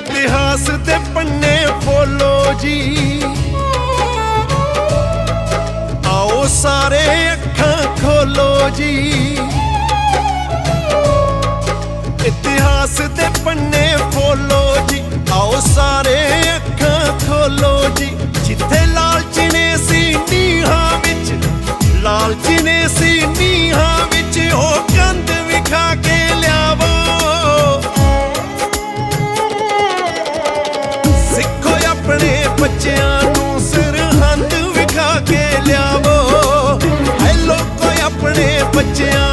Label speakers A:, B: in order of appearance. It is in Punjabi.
A: ਇਤਿਹਾਸ ਦੇ ਪੰਨੇ ਫੋਲੋ ਜੀ। ਆਓ ਸਾਰੇ ਅੱਖਾਂ ਖੋਲੋ ਜੀ। ਇਤਿਹਾਸ ਦੇ ਪੰਨੇ ਫੋਲੋ ਜੀ। ਆਓ ਸਾਰੇ ਅੱਖਾਂ ਖੋਲੋ ਜੀ। ਜਿੱਥੇ ਲਾਲਚ ਨੇ ਸੀ ਨੀਹਾਂ ਵਿੱਚ, ਲਾਲਚ ਨੇ ਸੀ ਨੀਹਾਂ ਵਿੱਚ। ਲਿਆਵੋ। ਐ ਲੋਕੋ ਆਪਣੇ ਬੱਚਿਆਂ